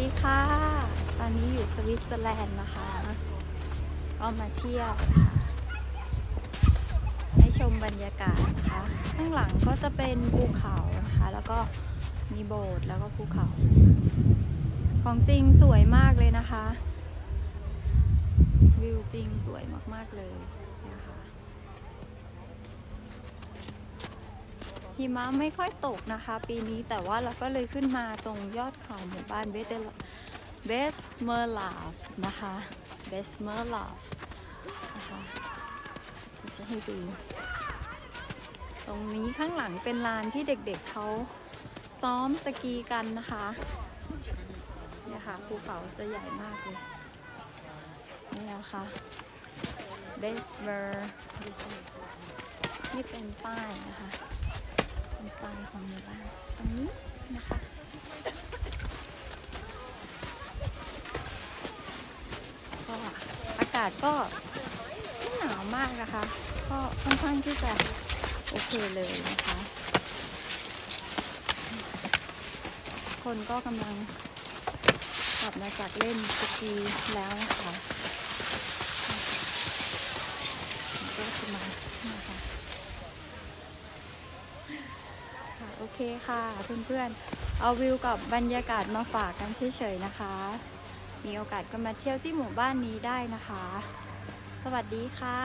ดีค่ะ ตอนนี้อยู่สวิตเซอร์แลนด์นะคะ ก็มาเที่ยวนะคะให้ชมบรรยากาศนะคะ ข้างหลังก็จะเป็นภูเขานะคะ แล้วก็มีโบสถ์แล้วก็ภูเขา ของจริงสวยมากเลยนะคะ วิวจริงสวยมากๆเลยนะคะ หิมะไม่ค่อยตกนะคะ ปีนี้แต่ว่าเราก็เลยขึ้นมาตรงยอดเขาหมู่บ้านเบสเดลเบสเมอร์ลาฟนะคะเบสเมอร์ลาฟนะคะจะให้ดู ตรงนี้ข้างหลังเป็นลานที่เด็กๆเขาซ้อมสกีกันนะคะเนี่ยค่ะภูเขาจะใหญ่มากเลยนี่นะคะเบสเมอร์นี่เป็นป้ายนะคะ เป็นทรายของหมู่บ้านตรงนี้นะคะก็อากาศก็ไม่หนาวมากนะคะ ก็ค่อนข้างที่จะโอเคเลยนะคะ คนก็กำลังกลับมาจากเล่นสกีแล้วนะคะก็จะมานะคะค่ะ โอเคค่ะเพื่อนๆ เอาวิวกับบรรยากาศมาฝากกันเฉยๆนะคะ มีโอกาสก็มาเที่ยวที่หมู่บ้านนี้ได้นะคะ สวัสดีค่ะ